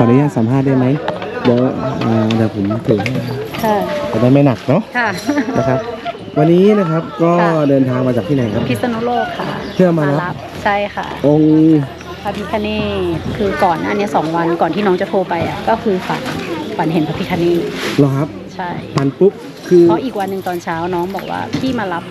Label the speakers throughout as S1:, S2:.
S1: วัสดีครับขออนุญาตสัมภาษณ์ได้ไหมเดี๋ยวอ่าเดี๋ยวผมถือให้
S2: ค่ะ
S1: จะได้ไม่หนักเนาะ
S2: ค่ะ
S1: นะครับ วันนี้นะครับก็
S2: ค่ะ
S1: เดินทางมาจากที่ไหนครับ
S2: พิษณุโลกค่ะ
S1: เพื่อมารับ
S2: ใช่ค่ะ
S1: องค์
S2: พระพิคเนตคือก่อนหน้านี้สองวันก่อนที่น้องจะโทรไปอะก็คือฝันฝันเห็นพระพิคเนต
S1: เหรอครับ
S2: ใช่
S1: ปันปุ๊บคือ
S2: เพราะอีกวันหนึ่งตอนเช้าน้องบอกว่าพี่มารับ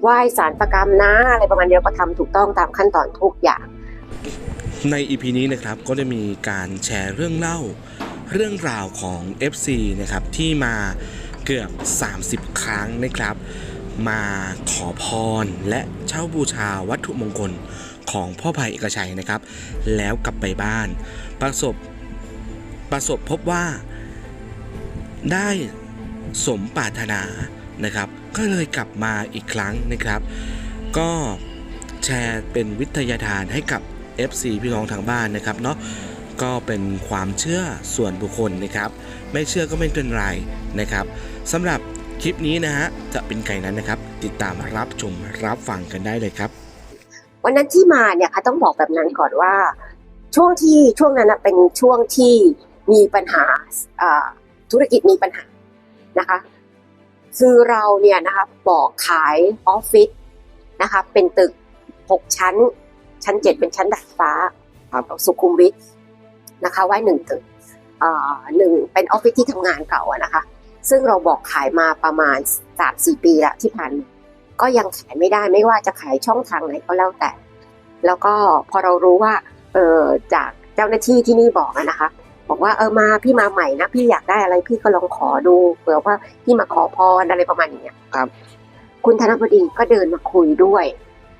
S3: ไหว้สารประกรรมนะอะไรประมาณนี้เราก็ทำถูกต้องตามขั้นตอนทุกอย่าง
S1: ใน EP นี้นะครับก็จะมีการแชร์เรื่องเล่าเรื่องราวของ FC นะครับที่มาเกือบ 30 ครั้งนะครับ มาขอพรและเช่าบูชาวัตถุมงคลของพ่อภัยเอกชัยนะครับ แล้วกลับไปบ้าน ประสบประสบพบว่าได้สมปรารถนานะครับ ก็เลยกลับมาอีกครั้งนะครับ ก็แชร์เป็นวิทยาทานให้กับ FC พี่น้องทางบ้านนะครับเนาะก็เป็นความเชื่อส่วนบุคคลนะครับ ไม่เชื่อก็ไม่เป็นไรนะครับสำหรับคลิปนี้นะฮะจะเป็นไงนั้นนะครับ ติดตามรับชมรับฟังกันได้เลยครับ
S3: วันนั้นที่มาเนี่ยค่ะต้องบอกแบบนั้นก่อนว่า ช่วงที่ช่วงนั้นนะเป็นช่วงที่มีปัญหาธุรกิจมีปัญหานะคะ คือเราเนี่ยนะคะบอกขายออฟฟิศนะคะเป็นตึกหกชั้น ชั้นเจ็ดเป็นชั้นดาดฟ้าสุขุมวิทนะคะไว้หนึ่งตึกหนึ่งเป็นออฟฟิศที่ทำงานเก่าอะนะคะ ซึ่งเราบอกขายมาประมาณสามสี่ปีละที่ผ่านก็ยังขายไม่ได้ไม่ว่าจะขายช่องทางไหนก็แล้วแต่ แล้วก็พอเรารู้ว่าเออจากเจ้าหน้าที่ที่นี่บอกนะคะ บอกว่าเออมาพี่มาใหม่นะพี่อยากได้อะไรพี่ก็ลองขอดูเผื่อว่าพี่มาขอพรอะไรประมาณอย่างเนี้ย
S1: ครับ
S3: คุณธนบดีก็เดินมาคุยด้วย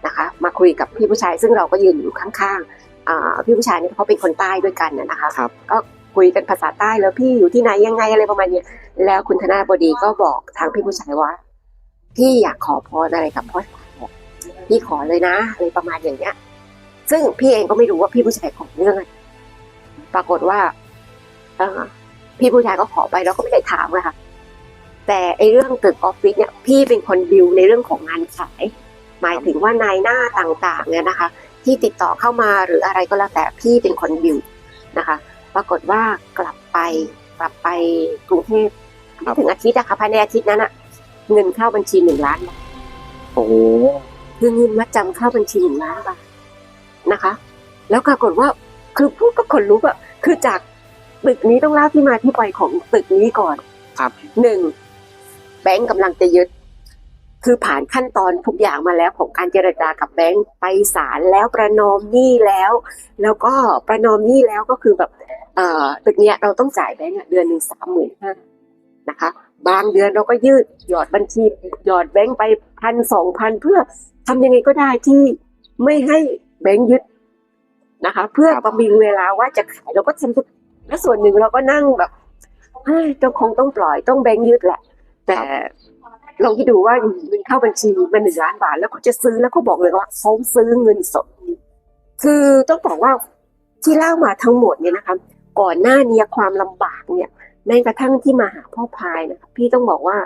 S3: นะคะ มาคุยกับพี่ผู้ชาย ซึ่งเราก็ยืนอยู่ข้างๆอ่าพี่ผู้ชายนี่เขาเป็นคนใต้ด้วยกันนะนะคะ
S1: ครับ
S3: ก็คุยกันภาษาใต้แล้วพี่อยู่ที่ไหนยังไงอะไรประมาณเนี้ยแล้วคุณธนบดีก็บอกทางพี่ผู้ชายว่าพี่อยากขอพรอะไรกับพ่อพี่ขอเลยนะอะไรประมาณอย่างเนี้ย ซึ่งพี่เองก็ไม่รู้ว่าพี่ผู้ชายขอเรื่องอะไรปรากฏว่าเอ่อ พี่ผู้ชายก็ขอไปแล้วก็ไม่ได้ถามเลยค่ะ แต่ไอเรื่องตึกออฟฟิศเนี่ยพี่เป็นคนดิวในเรื่องของงานขาย หมายถึงว่านายหน้าต่างๆเนี่ยนะคะ ที่ติดต่อเข้ามาหรืออะไรก็แล้วแต่พี่เป็นคนดิวนะคะ ปรากฏว่ากลับไปกลับไปกรุงเทพ
S1: ครับ
S3: ไม่ถึงอาทิตย์นะคะภายในอาทิตย์นั้นอะเงินเข้าบัญชีหนึ่งล้านบาท
S1: โอ้
S3: คือเงินมัดจำเข้าบัญชีหนึ่งล้านบาทนะคะ แล้วปรากฏว่าคือพูดก็ขนลุกอะคือจาก ตึกนี้ต้องเล่าที่มาที่ไปของตึกนี้ก่อน
S1: ครับ
S3: หนึ่งแบงก์กำลังจะยึด คือผ่านขั้นตอนทุกอย่างมาแล้วของการเจรจากับแบงก์ไปศาลแล้วประนอมหนี้แล้ว แล้วก็ประนอมหนี้แล้วก็คือแบบเอ่อตึกเนี้ยเราต้องจ่ายแบงก์อะเดือนหนึ่งสามหมื่นห้านะคะ บางเดือนเราก็ยืดหยอดบัญชีหยอดแบงก์ไปพันสองพันเพื่อทำยังไงก็ได้ที่ไม่ให้แบงก์ยึดนะคะ เพื่อประมิงเวลาว่าจะขายเราก็ทำทุก และส่วนหนึ่งเราก็นั่งแบบเฮ้ยต้องคงต้องปล่อยต้องแบงก์ยึดแหละ แต่ลองคิดดูว่าเงินเข้าบัญชีมันหนึ่งล้านบาท แล้วเขาจะซื้อแล้วเขาบอกเลยว่าเขาซื้อเงินสด คือต้องบอกว่าที่เล่ามาทั้งหมดเนี่ยนะคะก่อนหน้านี้ความลำบากเนี่ยแม้กระทั่งที่มาหาพ่อพายนะคะพี่ต้องบอกว่า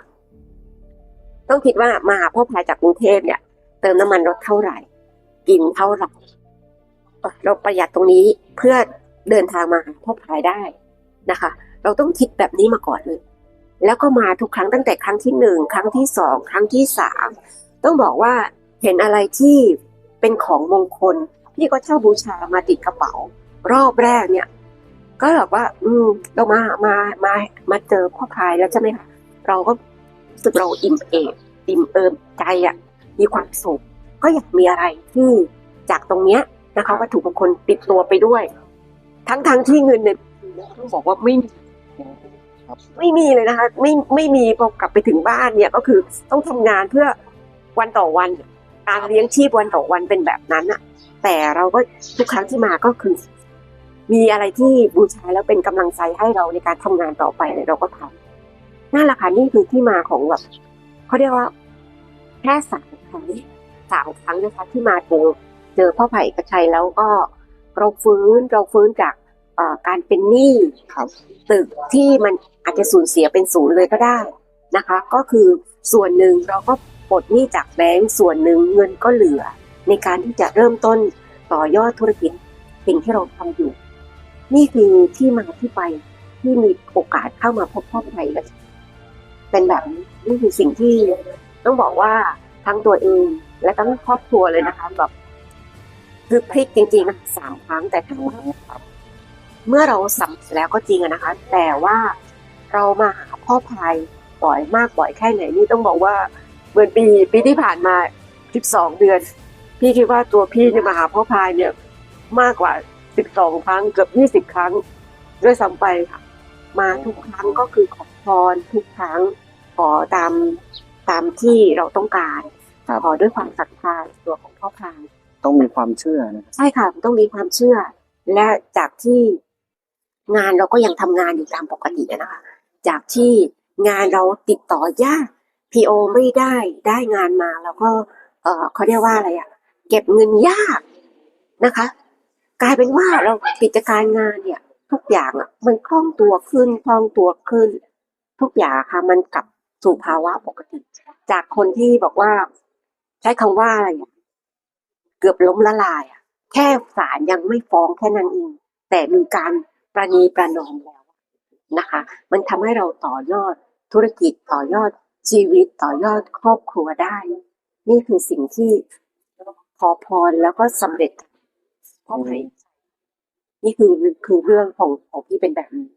S3: ต้องคิดว่ามาหาพ่อพายจากกรุงเทพเนี่ย เติมน้ำมันรถเท่าไหร่ กินเท่าไหร่เราประหยัดตรงนี้เพื่อ เดินทางมาหาพ่อพายได้นะคะ เราต้องคิดแบบนี้มาก่อนเลย แล้วก็มาทุกครั้งตั้งแต่ครั้งที่หนึ่งครั้งที่สองครั้งที่สามต้องบอกว่าเห็นอะไรที่เป็นของมงคล พี่ก็เช่าบูชามาติดกระเป๋า รอบแรกเนี่ย ก็แบบว่า อืมเรามามามามาเจอพ่อพายแล้วใช่ไหมคะเราก็รู้สึกเราอิ่มเอมอิ่มเอิมใจอะ มีความสุขก็อยากมีอะไรที่จากตรงเนี้ยนะคะวัตถุมงคลติดตัวไปด้วย ทั้งทั้งๆที่เงินเนี่ยต้องบอกว่าไม่มีไม่มีเลยนะคะ ไม่ไม่มีพอกลับไปถึงบ้านเนี่ยก็คือต้องทำงานเพื่อวันต่อวันการเลี้ยงชีพวันต่อวันเป็นแบบนั้นอะแต่เราก็ทุกครั้งที่มาก็คือ มีอะไรที่บูชาแล้วเป็นกำลังใจให้เราในการทำงานต่อไปเนี่ยเราก็ทำนั่นแหละค่ะนี่คือที่มาของแบบเขาเรียกว่าแค่สามครั้งสามครั้งนะคะที่มาเจอเจอพ่อไผ่เอกชัยแล้วก็ เราฟื้นเราฟื้นจากเอ่อการเป็นหนี้
S1: ครับ
S3: ตึกที่มันอาจจะสูญเสียเป็นศูนย์เลยก็ได้นะคะ ก็คือส่วนหนึ่งเราก็ปลดหนี้จากแบงก์ส่วนหนึ่งเงินก็เหลือ ในการที่จะเริ่มต้นต่อยอดธุรกิจสิ่งที่เราทำอยู่ นี่คือที่มาที่ไปที่มีโอกาสเข้ามาพบพ่อไผ่กันเป็นแบบนี้นี่คือสิ่งที่ต้องบอกว่าทั้งตัวเองและทั้งครอบครัวเลยนะคะแบบ คือพลิกจริงๆนะสามครั้งแต่ถามว่าเมื่อเราสำเร็จแล้วก็จริงอะนะคะ แต่ว่าเรามาหาพ่อพายบ่อยมากบ่อยแค่ไหนนี่ต้องบอกว่าเหมือนปีปีที่ผ่านมา 12 เดือน พี่คิดว่าตัวพี่เนี่ยมาหาพ่อพายเนี่ยมากกว่า 12 ครั้งเกือบ 20 ครั้ง ด้วยซ้ำไปค่ะ มาทุกครั้งก็คือขอพรทุกครั้งขอตามตามที่เราต้องการ
S1: ครับ
S3: ขอด้วยความศรัทธาในตัวของพ่อพาย
S1: ต้องมีความเชื่อนะ
S3: ใช่ค่ะต้องมีความเชื่อ และจากที่งานเราก็ยังทำงานอยู่ตามปกตินะคะจากที่งานเราติดต่อยากพีโอไม่ได้ได้งานมาแล้วก็ เออเขาเรียกว่าอะไรอะเก็บเงินยากนะคะ กลายเป็นว่าเรากิจการงานเนี่ย ทุกอย่างอะมันคล่องตัวขึ้นคล่องตัวขึ้น ทุกอย่างค่ะ มันกลับสู่ภาวะปกติ จากคนที่บอกว่า ใช้คำว่าอะไรอะเกือบล้มละลายอะแค่ศาลยังไม่ฟ้องแค่นั้นเองแต่มีการประนีประนอมแล้วนะคะ มันทำให้เราต่อยอดธุรกิจต่อยอดชีวิตต่อยอดครอบครัวได้ นี่คือสิ่งที่ขอพรแล้วก็สำเร็จพ่อไผ่นี่คือคือเรื่องของของพี่เป็นแบบนี้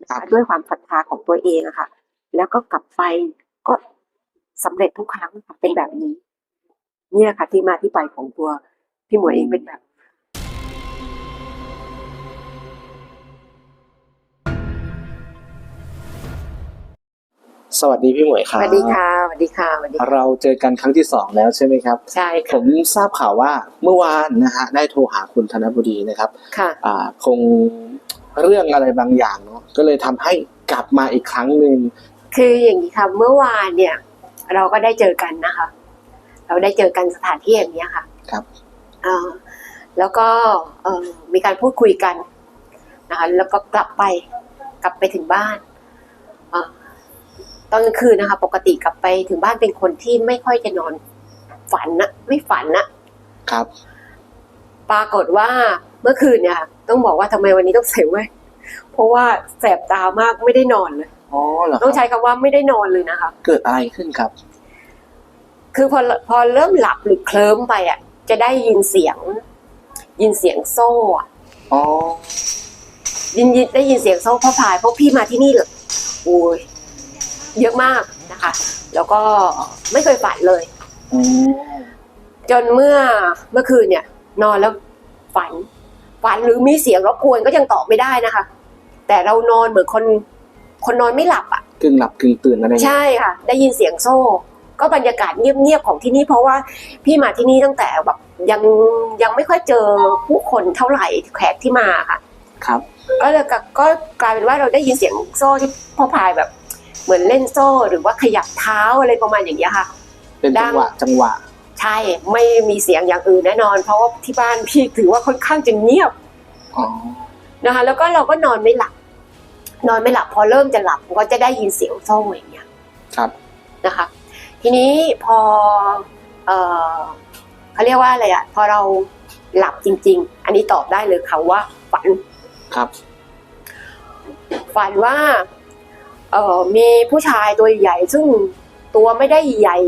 S3: นะคะด้วยความศรัทธาของตัวเองอะค่ะ แล้วก็กลับไปก็สำเร็จทุกครั้งค่ะเป็นแบบนี้ นี่แหละค่ะที่มาที่ไปของตัวพี่หมวยเองเป็นแบบ
S1: สวัสดีพี่หมวยค
S3: ส
S1: รับ
S3: วัสดีค่ะสวัสดีค่ะสวัสดีค่ะ
S1: เราเจอกันครั้งที่สองแล้วใช่ไหมครับ
S3: ใช่
S1: ผ
S3: ค่ะ
S1: มทราบข่าวว่าเมื่อวานนะฮะได้โทรหาคุณธนบุรีนะครับ
S3: ค่ะ
S1: อ่าคงเรื่องอะไรบางอย่างเนาะก็เลยทำให้กลับมาอีกครั้งหนึ่ง
S3: คืออย่างนี้ค่ะเมื่อวานเนี่ย เราก็ได้เจอกันนะคะ เราได้เจอกันสถานที่อย่างนี้ยค่ะ
S1: ครับ
S3: เอ่อแล้วก็เอ่อมีการพูดคุยกันนะคะแล้วก็กลับไปกลับไปถึงบ้านเอ่อตอนกลางคืนนะคะ ปกติกลับไปถึงบ้านเป็นคนที่ไม่ค่อยจะนอน ฝันนะไม่ฝันนะ
S1: ครับ
S3: ปรากฏว่าเมื่อคืนเนี่ยค่ะต้องบอกว่าทำไมวันนี้ต้องใส่แว่นเพราะว่าแสบตามากไม่ได้นอนเลย
S1: อ๋อเหรอค
S3: ต้อง
S1: รับ
S3: ใช้คำว่าไม่ได้นอนเลยนะคะ
S1: เกิดอะไรขึ้นครับ
S3: คือพอพอเริ่มหลับหรือเคลิ้มไปอะ จะได้ยินเสียง ยินเสียงโซ่อะ
S1: อ๋อ
S3: ยินยินได้ยินเสียงโซ่พ่อพายเพราะพี่มาที่นี่เลยโอ้ยเยอะมากนะคะ แล้วก็ไม่เคยฝันเลย
S1: อืม
S3: จนเมื่อเมื่อคืนเนี่ย นอนแล้วฝัน ฝันหรือมีเสียงรบกวนก็ยังตอบไม่ได้นะคะ แต่เรานอนเหมือนคน คนนอนไม่หลับอะ
S1: กึ่งหลับกึ่งตื่นอะไรอย่างเงี้ย
S3: ใช่ค่ะ ได้ยินเสียงโซ่ ก็บรรยากาศเงียบๆของที่นี่เพราะว่าพี่มาที่นี่ตั้งแต่แบบยังยังไม่ค่อยเจอผู้คนเท่าไหร่แขกที่มาค่ะ
S1: ครับ
S3: ก็เลยกก็กลายเป็นว่าเราได้ยินเสียงโซ่ที่พ่อพายแบบ เหมือนเล่นโซ่หรือว่าขยับเท้าอะไรประมาณอย่างเงี้ยค่ะ
S1: เป็นจังหวะจังหวะ
S3: ใช่ไม่มีเสียงอย่างอื่นแน่นอน เพราะว่าที่บ้านพี่ถือว่าค่อนข้างจะเงียบ
S1: อ๋อ
S3: นะคะ แล้วก็เราก็นอนไม่หลับ นอนไม่หลับพอเริ่มจะหลับก็จะได้ยินเสียงโซ่อย่างเงี้ย
S1: ครับ
S3: นะคะ ทีนี้พอเออเขาเรียกว่าอะไรอะพอเราหลับจริง ๆ อันนี้ตอบได้เลยค่ะว่าฝัน
S1: ครับ
S3: ฝันว่าเออมีผู้ชายตัวใหญ่ ซึ่งตัวไม่ได้ใหญ่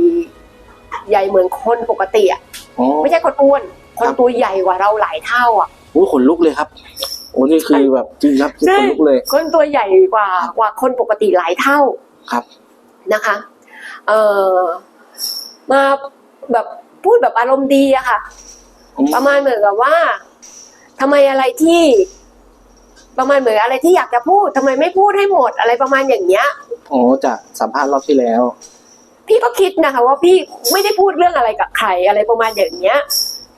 S3: ใหญ่เหมือนคนปกติอะ
S1: อ๋อ
S3: ไม่ใช่คนอ้วน คน
S1: ครับ
S3: ตัวใหญ่กว่าเราหลายเท่าอะ
S1: โอ้ขนลุกเลยครับโอ้นี่คือแบบจริงครับ
S3: ใช่
S1: ขนลุกเลย
S3: คนตัวใหญ่กว่ากว่าคนปกติหลายเท่า
S1: ครับ
S3: นะคะ เออมาแบบพูดแบบอารมณ์ดีอะค่ะ
S4: อืม
S3: ประมาณเหมือนกับว่าทำไมอะไรที่ ประมาณเหมือนอะไรที่อยากจะพูดทำไมไม่พูดให้หมดอะไรประมาณอย่างเงี้ย
S4: โอ้จากสัมภาษณ์รอบที่แล้ว
S3: พี่ก็คิดนะคะ ว่าพี่ไม่ได้พูดเรื่องอะไรกับใครอะไรประมาณอย่างเงี้ย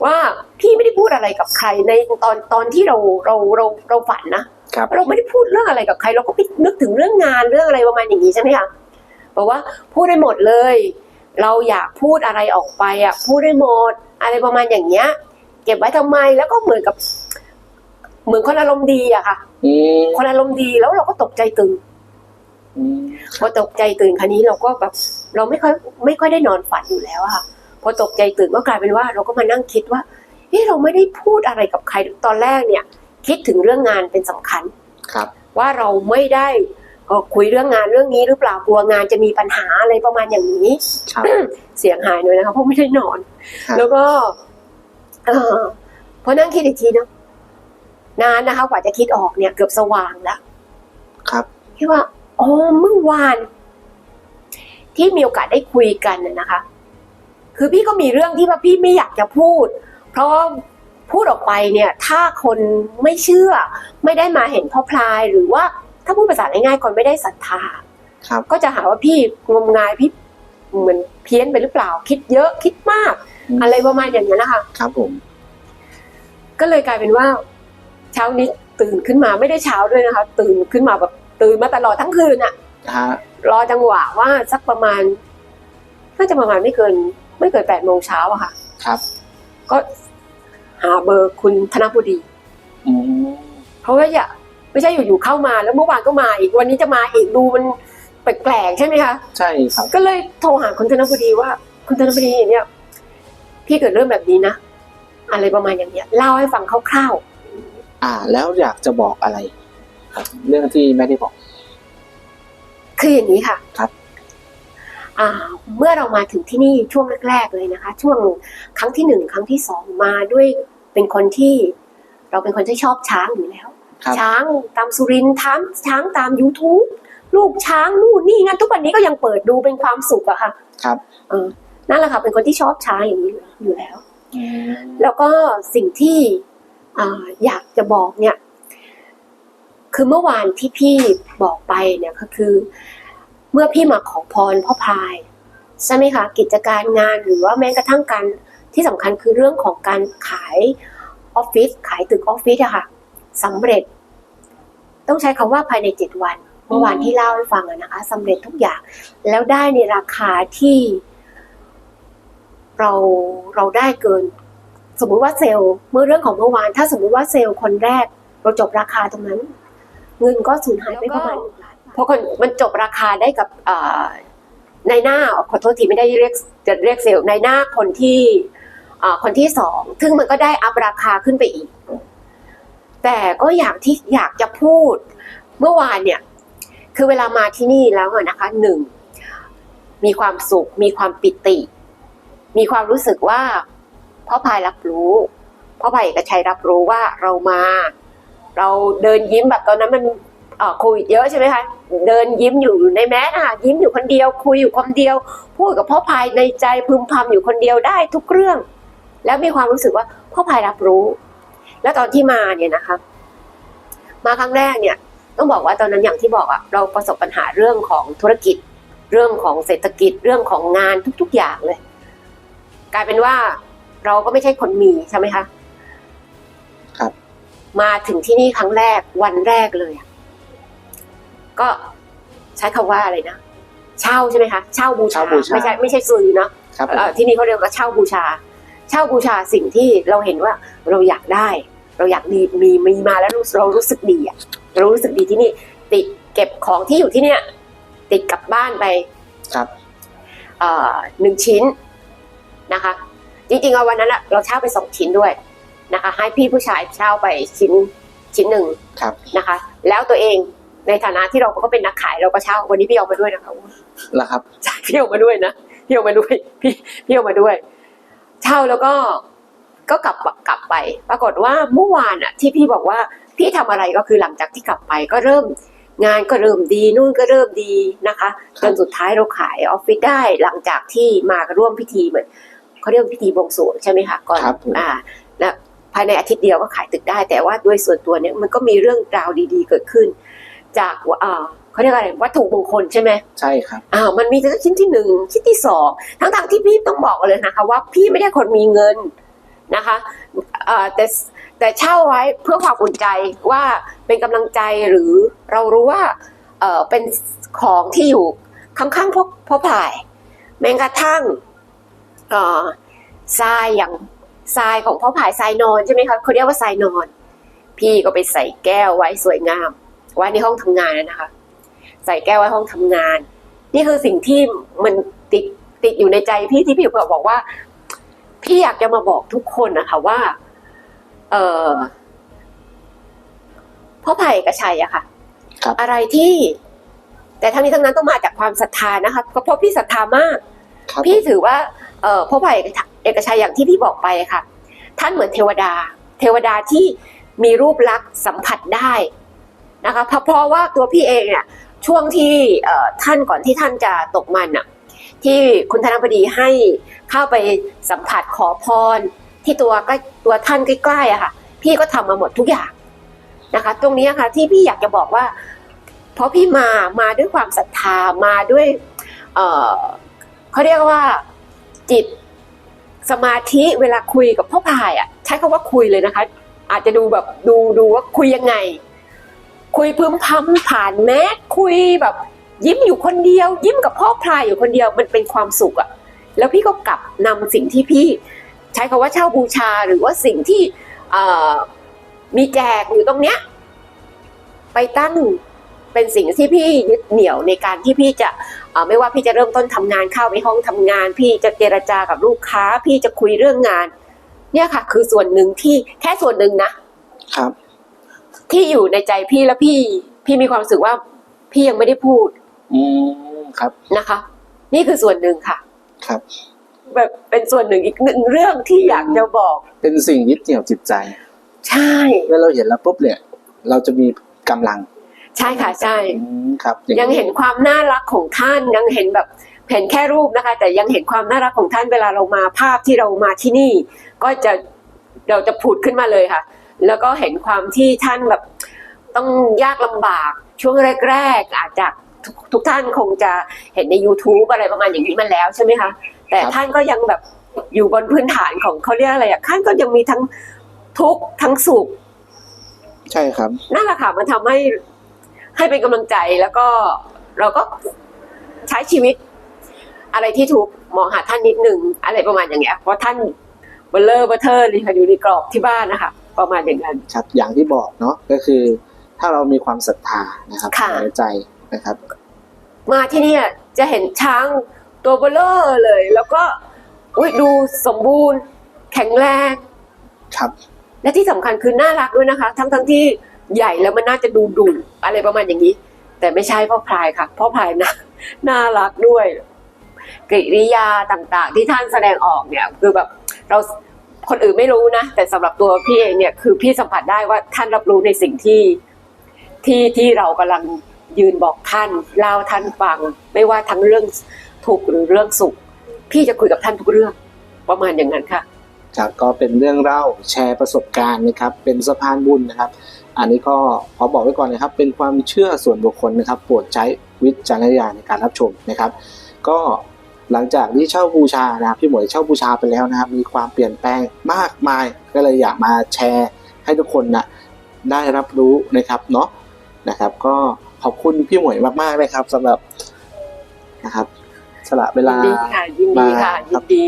S3: ว่าพี่ไม่ได้พูดอะไรกับใครในตอนตอนที่เราเราเราเราฝันนะครับเราไม่ได้พูดเรื่องอะไรกับใคร เราก็ไปนึกถึงเรื่องงานเรื่องอะไรประมาณอย่างนี้ใช่ไหมคะ บอกว่าพูดได้หมดเลย เราอยากพูดอะไรออกไปอะพูดได้หมด อะไรประมาณอย่างเงี้ย เก็บไว้ทำไมแล้วก็เหมือนกับ เหมือนคนอารมณ์ดีอะค่ะ
S4: อืม
S3: คนอารมณ์ดีแล้วเราก็ตกใจตื่น
S4: อืม
S3: พอตกใจตื่นคราวนี้เราก็แบบเราไม่ค่อยไม่ค่อยได้นอนฝันอยู่แล้วอะค่ะพอตกใจตื่นก็กลายเป็นว่า เราก็มานั่งคิดว่าเฮ้เราไม่ได้พูดอะไรกับใครตอนแรกเนี่ย คิดถึงเรื่องงานเป็นสำคัญ
S4: ครับ
S3: ว่าเราไม่ได้ เอ่อคุยเรื่องงานเรื่องนี้หรือเปล่ากลัวงานจะมีปัญหาอะไรประมาณอย่างนี้
S4: ครับ
S3: เสียงหายหน่อยนะคะเพราะไม่ได้นอน
S4: ครับ
S3: แล้วก็เออพอนั่งคิดอีกทีเนาะนานนะคะกว่าจะคิดออกเนี่ย เกือบสว่างแล้ว
S4: ครับ
S3: ที่ว่าอ๋อเมื่อวาน ที่มีโอกาสได้คุยกันน่ะนะคะ คือพี่ก็มีเรื่องที่ว่าพี่ไม่อยากจะพูด เพราะพูดออกไปเนี่ย ถ้าคนไม่เชื่อ ไม่ได้มาเห็นพ่อพลายหรือว่า ถ้าพูดภาษาง่ายๆคนไม่ได้ศรัทธา
S4: ครับ
S3: ก็จะหาว่าพี่งมงายพี่เหมือนเพี้ยนไปหรือเปล่า คิดเยอะคิดมาก
S4: อืม
S3: อะไรประมาณอย่างนี้ยนะคะ
S4: ครับผม
S3: ก็เลยกลายเป็นว่า เช้านี้ตื่นขึ้นมาไม่ได้เช้าด้วยนะคะ ตื่นขึ้นมาแบบตื่นมาตลอดทั้งคืนอะ
S4: ฮะ
S3: รอจังหวะว่าสักประมาณน่าจะประมาณไม่เกิน ไม่เกินแปดโมงเช้าอะค่ะ
S4: ครับ
S3: ก็หาเบอร์คุณธนบุดี
S4: อืม
S3: เพราะว่าอย่า ไม่ใช่อยู่ๆเข้ามาแล้วเมื่อวานก็มาอีกวันนี้จะมาอีกดูมันแปลกๆใช่ไหมคะ
S4: ใช่ครับ
S3: ก็เลยโทรหาคุณธนบุดีว่า คุณธนบุดีเนี่ยพี่เกิดเรื่องแบบนี้นะอะไรประมาณอย่างเนี้ยเล่าให้ฟังคร่าวๆ
S4: อ่า แล้วอยากจะบอกอะไรครับเรื่องที่ไม่ได้บอก
S3: คืออย่างนี้ค่ะ
S4: ครับ
S3: อ่า เมื่อเรามาถึงที่นี่ช่วงแรกๆเลยนะคะ ช่วงครั้งที่หนึ่งครั้งที่สองมาด้วยเป็นคนที่ เราเป็นคนที่ชอบช้างอยู่แล้ว
S4: ครับ
S3: ช้างตามสุรินทร์ช้างช้างตาม YouTube ลูกช้างนู่นนี่งั้นทุกวันนี้ก็ยังเปิดดูเป็นความสุขอะค่ะ
S4: ครับ
S3: เออนั่นแหละค่ะ เป็นคนที่ชอบช้างอย่างนี้อยู่แล้ว
S4: อืม
S3: แล้วก็สิ่งที่อ่าอยากจะบอกเนี่ย คือเมื่อวานที่พี่บอกไปเนี่ยก็คือ เมื่อพี่มาขอพรพ่อพายใช่ไหมคะกิจการงานหรือว่าแม้กระทั่งการที่สำคัญคือเรื่องของการขายออฟฟิศขายตึกออฟฟิศอะค่ะ สำเร็จ ต้องใช้คำว่าภายในเจ็ดวัน เมื่อวานที่เล่าให้ฟังอะนะคะสำเร็จทุกอย่าง แล้วได้ในราคาที่เราเราได้เกิน สมมุติว่าเซลล์เมื่อเรื่องของเมื่อวาน ถ้าสมมุติว่าเซลล์คนแรก เราจบราคาตรงนั้น เงินก็สูญหายไปประมาณเพราะคนมันจบราคาได้กับเอ่อในหน้าขอโทษทีไม่ได้เรียกจะเรียกเซลล์ในหน้าคนที่คนที่สองซึ่งมันก็ได้อัพราคาขึ้นไปอีก แต่ก็อยากที่อยากจะพูดเมื่อวานเนี่ย คือเวลามาที่นี่แล้วนะคะหนึ่งมีความสุข มีความปิติ มีความรู้สึกว่าพ่อพายรับรู้พ่อพายเอกชัยรับรู้ว่าเรามา เราเดินยิ้มแบบตอนนั้นมันโควิดเยอะใช่ไหมคะเดินยิ้มอยู่ในแมสอะยิ้มอยู่คนเดียวคุยอยู่คนเดียว พูดกับพ่อพายในใจพึมพำอยู่คนเดียวได้ทุกเรื่อง แล้วมีความรู้สึกว่าพ่อพายรับรู้ แล้วตอนที่มาเนี่ยนะคะ มาครั้งแรกเนี่ย ต้องบอกว่าตอนนั้นอย่างที่บอกอะเราประสบปัญหาเรื่องของธุรกิจ เรื่องของเศรษฐกิจเรื่องของงานทุก ๆ อย่างเลย กลายเป็นว่าเราก็ไม่ใช่คนมีใช่ไหมคะ
S4: ครับ
S3: มาถึงที่นี่ครั้งแรกวันแรกเลยอะก็ใช้คำว่าอะไรนะเช่าใช่ไหมคะเช่าบูชา
S4: เช่าบูชา
S3: ไม่ใช่ไม่ใช่ซื้อเนาะ
S4: ครับผม
S3: เอ่อที่นี่เขาเรียกว่าเช่าบูชา เช่าบูชาสิ่งที่เราเห็นว่าเราอยากได้ เราอยากมีมีมีมาแล้วรู้เรารู้สึกดีอะเรารู้สึกดีที่นี่ ติดเก็บของที่อยู่ที่เนี่ย ติดกลับบ้านไป
S4: ครับ
S3: เอ่อหนึ่งชิ้นนะคะ จริงๆเอาวันนั้นอะเราเช่าไปสองชิ้นด้วยนะคะ ให้พี่ผู้ชายเช่าไปชิ้นชิ้นหนึ่ง
S4: ครับ
S3: นะคะ แล้วตัวเองในฐานะที่เราก็เป็นนักขายเราก็เช่าวันนี้พี่เอามาด้วยนะคะ
S4: แล้วครับ
S3: ใช่พี่เอามาด้วยนะพี่เอามาด้วยพี่พี่เอามาด้วย เช่าแล้วก็ ก็กลับกลับไป ปรากฏว่าเมื่อวานอะที่พี่บอกว่าพี่ทำอะไรก็คือหลังจากที่กลับไปก็เริ่มงานก็เริ่มดีนู่นก็เริ่มดีนะคะจนสุดท้ายเราขายออฟฟิศได้หลังจากที่มาร่วมพิธีเหมือนเขาเรียกว่าพิธีบวงสรวงใช่ไหมคะก่อน
S1: ครับผม
S3: อ่าและภายในอาทิตย์เดียวก็ขายตึกได้ แต่ว่าด้วยส่วนตัวเนี่ยมันก็มีเรื่องราวดี ๆ เกิดขึ้น จากว่าอ่าเขาเรียกอะไรวัตถุมงคลใช่ไหม
S1: ใช่ครับ
S3: อ่ามันมีทั้งชิ้นที่หนึ่งชิ้นที่สองทั้งทางๆที่พี่ต้องบอกเลยนะคะ ว่าพี่ไม่ได้คนมีเงิน นะคะแต่แต่เช่าไว้เพื่อความอุ่นใจว่าเป็นกำลังใจหรือเรารู้ว่าเป็นของที่อยู่ข้างๆพ่อพ่อผายแม้กระทั่งทรายอย่างทรายของพ่อผายทรายนอนใช่ไหมคะเขาเรียกว่าทรายนอน พี่ก็ไปใส่แก้วไว้สวยงามไว้ในห้องทำงานนะคะ ใส่แก้วไว้ห้องทำงาน นี่คือสิ่งที่มันติดติดอยู่ในใจพี่ที่พี่บอกว่า พี่อยากจะมาบอกทุกคนนะคะว่า เออพ่อไผ่กระชัยอะค่ะ
S1: ครับ
S3: อะไรที่ แต่ทั้งนี้ทั้งนั้นต้องมาจากความศรัทธานะคะก็เพราะพี่ศรัทธามาก
S1: ครับ
S3: พี่ถือว่าเออพ่อไผ่เอกชัยอย่างที่พี่บอกไปอะค่ะ ท่านเหมือนเทวดา เทวดาที่มีรูปลักษณ์สัมผัสได้นะคะเพราะเพราะว่าตัวพี่เองเนี่ยช่วงที่เอ่อท่านก่อนที่ท่านจะตกมันอะ ที่คุณธนบดีให้เข้าไปสัมผัสขอพร ที่ตัวใกล้ตัวท่านใกล้ๆอะค่ะ พี่ก็ทำมาหมดทุกอย่างนะคะ ตรงนี้ค่ะที่พี่อยากจะบอกว่าเพราะพี่มามาด้วยความศรัทธามาด้วยเเขาเรียกว่าจิตสมาธิเวลาคุยกับพ่อพายอะใช้คำว่าคุยเลยนะคะ อาจจะดูแบบดูดูว่าคุยยังไง คุยพึมพำผ่านแมสคุยแบบ ยิ้มอยู่คนเดียว ยิ้มกับพ่อพายอยู่คนเดียวมันเป็นความสุขอะแล้วพี่ก็กลับนำสิ่งที่พี่ใช้คำว่าเช่าบูชาหรือว่าสิ่งที่เอ่อมีแจกอยู่ตรงเนี้ยไปตั้งเป็นสิ่งที่พี่ยึดเหนี่ยวในการที่พี่จะเอ่อไม่ว่าพี่จะเริ่มต้นทำงานเข้าไปห้องทำงาน พี่จะเจรจากับลูกค้า พี่จะคุยเรื่องงาน เนี่ยค่ะ คือส่วนหนึ่งที่แค่ส่วนหนึ่งนะครับ ที่อยู่ในใจพี่แล้วพี่ พี่มีความรู้สึกว่าพี่ยังไม่ได้พูด
S1: อืมครับ
S3: นะคะ นี่คือส่วนหนึ่งค่ะ
S1: ครับ
S3: แบบเป็นส่วนหนึ่งอีกหนึ่งเรื่องที่อยากจะบอก
S1: เป็นสิ่งยึดเหนี่ยวจิตใจ
S3: ใช่
S1: เมื่อเราเห็นแล้วปุ๊บเนี่ย เราจะมีกำลัง
S3: ใช่ค่ะใช่
S1: อืมครับ
S3: ยังเห็นความน่ารักของท่านยังเห็นแบบเห็นแค่รูปนะคะ แต่ยังเห็นความน่ารักของท่านเวลาเรามาภาพที่เรามาที่นี่ ก็จะเราจะผุดขึ้นมาเลยค่ะ แล้วก็เห็นความที่ท่านแบบต้องยากลำบากช่วงแรก ๆ อาจจะ ทุกทุกท่านคงจะเห็นใน YouTube อะไรประมาณอย่างนี้มาแล้วใช่ไหมคะ แต่ท่านก็ยังแบบอยู่บนพื้นฐานของเขาเรียกอะไรอะท่านก็ยังมีทั้งทุกข์ทั้งสุข
S1: ใช่ครับ
S3: นั่นแหละค่ะมันทำให้ให้เป็นกำลังใจแล้วก็เราก็ใช้ชีวิต อะไรที่ถูกมองหาท่านนิดนึงอะไรประมาณอย่างเงี้ยเพราะท่านเบลเลอร์เบอร์เทอร์เลยค่ะอยู่ในกรอบที่บ้านนะคะประมาณอย่างนั้น
S1: ครับ อย่างที่บอกเนาะก็คือ ถ้าเรามีความศรัทธานะครับ
S3: ค่ะ
S1: ในใจ นะครับ
S3: มาที่เนี่ยจะเห็นช้างตัวเบลเลอร์เลย แล้วก็อุ๊ยดูสมบูรณ์ แข็งแรง
S1: ครับ
S3: และที่สำคัญคือน่ารักด้วยนะคะ ทั้งทั้งที่ใหญ่แล้วมันน่าจะดูดุอะไรประมาณอย่างนี้ แต่ไม่ใช่พ่อพลายค่ะพ่อพลายนะน่ารักด้วย กริยาต่างๆ ที่ท่านแสดงออกเนี่ยคือแบบเราคนอื่นไม่รู้นะ แต่สำหรับตัวพี่เองเนี่ยคือพี่สัมผัสได้ว่าท่านรับรู้ในสิ่งที่ที่ที่เรากำลัง ยืนบอกท่านเล่าท่านฟัง ไม่ว่าทั้งเรื่องทุกข์หรือเรื่องสุข พี่จะคุยกับท่านทุกเรื่อง ประมาณอย่างนั้นค่ะ
S1: ครับก็เป็นเรื่องเล่าแชร์ประสบการณ์นะครับ เป็นสะพานบุญนะครับ อันนี้ก็ขอบอกไว้ก่อนนะครับ เป็นความเชื่อส่วนบุคคลนะครับโปรดใช้วิจารณญาณในการรับชมนะครับ ก็หลังจากที่เช่าบูชานะครับพี่หมวยเช่าบูชาไปแล้วนะครับ มีความเปลี่ยนแปลงมากมายก็เลยอยากมาแชร์ให้ทุกคนนะได้รับรู้นะครับเนาะนะครับ ก็ ขอบคุณพี่หมวยมากๆเลยครับสำหรับนะครับสละเว
S3: ยิ
S1: ลา
S3: นดีค่ะยินดีค่ะ
S1: มาครั
S3: ยิ
S1: บ
S3: นดี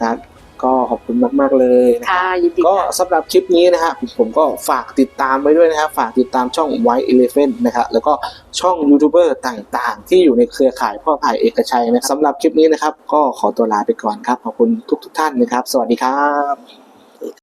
S1: นะครับก็ขอบคุณมาก ๆ เลยนะครับ
S3: ค่ะยินดี
S1: ก็
S3: ค่ะ
S1: สำหรับคลิปนี้นะฮะผมก็ฝากติดตามไว้ด้วยนะครับฝากติดตามช่อง White Elephant นะครับแล้วก็ช่องยูทูบเบอร์ต่างๆ ที่อยู่ในเครือข่ายพ่อพายเอกชัยนะครับสำหรับคลิปนี้นะครับ ก็ขอตัวลาไปก่อนครับ ขอบคุณทุก ๆ ท่านนะครับ สวัสดีครับ